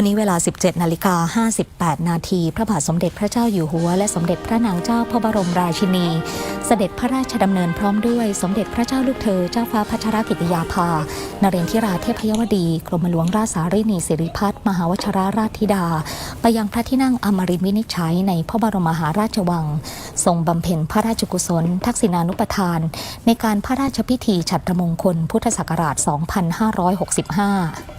วันนี้เวลา 17 นาฬิกา 58 นาทีพระบาทสมเด็จพระเจ้าอยู่หัว และสมเด็จพระนางเจ้าพระบรมราชินี เสด็จพระราชดำเนินพร้อมด้วยสมเด็จพระเจ้าลูกเธอเจ้าฟ้าพัชรกิติยาภา นเรนทิราเทพยวดี กรมหลวงราชสารีนีสิริพัฒน์มหาวชราราชธิดา ไปยังพระที่นั่งอมรินทร์วินิจฉัยในพระบรมมหาราชวัง ทรงบำเพ็ญพระราชกุศล ทักษิณานุปทาน ในการพระราชพิธีฉัตรมงคลพุทธศักราช 2565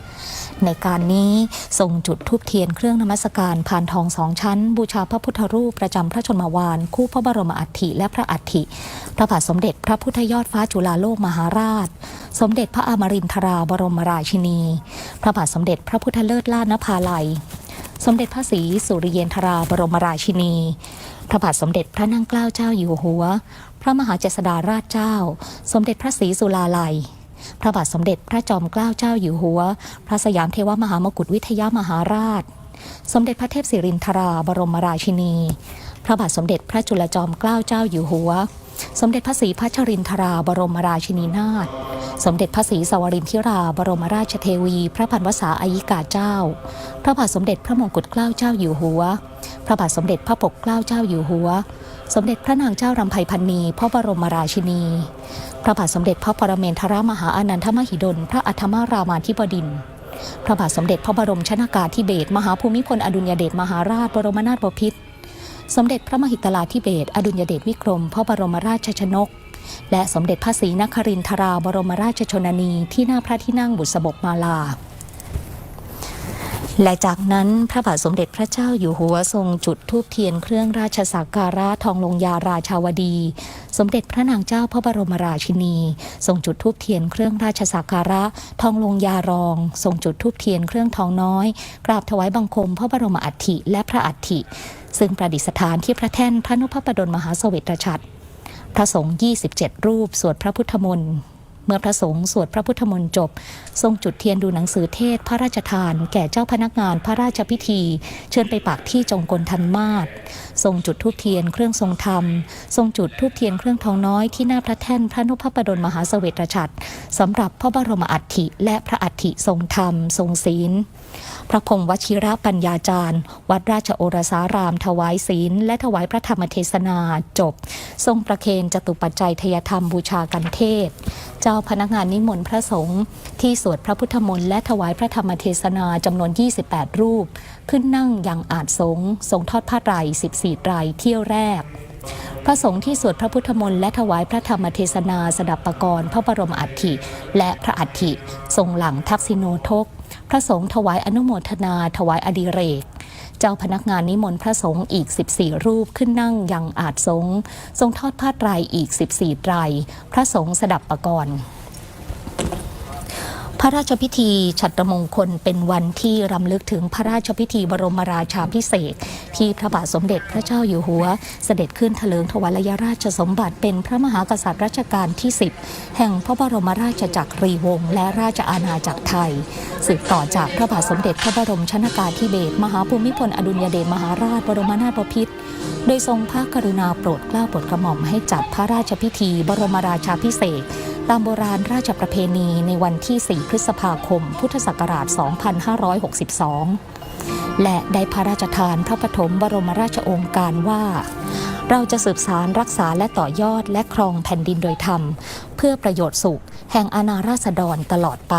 ในการนี้ทรงจุดทูบเทียนเครื่องนมัสการผ่านทองสองชั้น บูชาพระพุทธรูปประจำพระชนมวาน คู่พระบรมอัฐิและพระอัฐิพระบาทสมเด็จพระพุทธยอดฟ้าจุฬาโลกมหาราช สมเด็จพระอมรินทราบรมราชินี พระบาทสมเด็จพระพุทธเลิศล่านภาลัย สมเด็จพระศรีสุริเยนทราบรมราชินี พระบาทสมเด็จพระนั่งเกล้าเจ้าอยู่หัว พระมหาเจษฎาราชเจ้า สมเด็จพระศรีสุลาลัย พระบาทสมเด็จพระจอมเกล้าเจ้าอยู่หัว พระสยามเทวมหามกุฏวิทยามหาราช สมเด็จพระเทพสิรินทราบรมราชินี พระบาทสมเด็จพระจุลจอมเกล้าเจ้าอยู่หัว สมเด็จพระศรีพัชรินทราบรมราชินีนาถสมเด็จพระศรีสวรินทิราบรมราชเทวี พระพันวษาอายิกาเจ้า พระบาทสมเด็จพระมงกุฎเกล้าเจ้าอยู่หัว ระบาทสมเด็จพระปกเกล้าเจ้าอยู่หัว สมเด็จพระนางเจ้ารำไพพันนีพระบรมราชินี พระบาทสมเด็จพระปรเมนทรมหาอนันทมหิดล พระอัฏฐมารามาธิบดินพระบาทสมเด็จพระบรมชนากาธิเบศมหาภูมิพลอดุลยเดชมหาราชบรมนาถบพิตรสมเด็จพระมหิตลาธิเบศอดุลยเดชวิกรม พระบรมราชชนก และสมเด็จพระศรีนครินทราบรมราชชนนีที่หน้าพระที่นั่งบุษบกมาลา และจากนั้นพระบาทสมเด็จพระเจ้าอยู่หัวทรงจุดธูปเทียนเครื่องราชสักการะทองลงยาราชาวดี สมเด็จพระนางเจ้าพระบรมราชินี ทรงจุดธูปเทียนเครื่องราชสักการะทองลงยารอง ทรงจุดธูปเทียนเครื่องทองน้อย กราบถวายบังคมพระบรมอัฐิและพระอัฐิ ซึ่งประดิษฐานที่พระแท่นพระนพประดลมหาเสวตฉัตรพระสงฆ์ 27 รูป สวดพระพุทธมนต์ เมื่อพระสงฆ์สวดพระพุทธมนต์จบ ทรงจุดเทียนดูหนังสือเทศพระราชทาน แก่เจ้าพนักงานพระราชพิธี เชิญไปปักที่จงกลทันมาศทรงจุดทูปเทียนเครื่องทรงธรรม ทรงจุดทูปเทียนเครื่องทองน้อยที่หน้าพระแท่นพระนพประดลมหาเสวตฉัตรสำหรับพระบรมอัฐิและพระอัฐิทรงธรรม ทรงศีล พระพรหมวชิระปัญญาจารย์ วัดราชโอรสาราม ถวายศีล และถวายพระธรรมเทศนาจบ ทรงประเคนจตุปัจจัยทยธรรมบูชากันเทศ เจ้าพนักงานนิมนต์พระสงฆ์ที่สวดพระพุทธมนต์และถวายพระธรรมเทศนาจำนวน 28 รูป ขึ้นนั่งอย่างอาจสงทรงทอดผ้าไตร14ไตรเที่ยวแรกพระสงฆ์ที่สวดพระพุทธมนต์และถวายพระธรรมเทศนาสดับประกรณ์พระบรมอัฐิ และพระอัฐิทรงหลังทักษิโนทก พระสงฆ์ถวายอนุโมทนาถวายอดิเรก เจ้าพนักงานนิมนต์พระสงฆ์อีก 14 รูปขึ้นนั่งยังอาจสงฆ์ทรงทอดผ้าไตรอีก 14ไตรพระสงฆ์สดับประกรณ์ พระราชพิธีฉัตรมงคลเป็นวันที่รำลึกถึงพระราชพิธีบรมราชาพิเศษ ที่พระบาทสมเด็จพระเจ้าอยู่หัว เสด็จขึ้นเถลิงถวายยราชสมบัติเป็นพระมหากษัตริย์รัชกาลที่ 10 แห่งพระบรมราชจักรีวงศ์และราชอาณาจักรไทย สืบต่อจากพระบาทสมเด็จพระบรมชนากาธิเบศรมหาภูมิพลอดุลยเดชมหาราชบรมนาถบพิตรโดยทรงพระกรุณาโปรดเกล้าโปรดกระหม่อมให้จัดพระราชพิธีบรมราชาพิเศษ ตามโบราณราชประเพณีในวันที่ 4 พฤษภาคม พุทธศักราช 2562 และได้พระราชทานพระปฐมบรมราชโองการว่า เราจะสืบสารรักษาและต่อยอดและครองแผ่นดินโดยธรรม เพื่อประโยชน์สุข แห่งอาณาราษฎรตลอดไป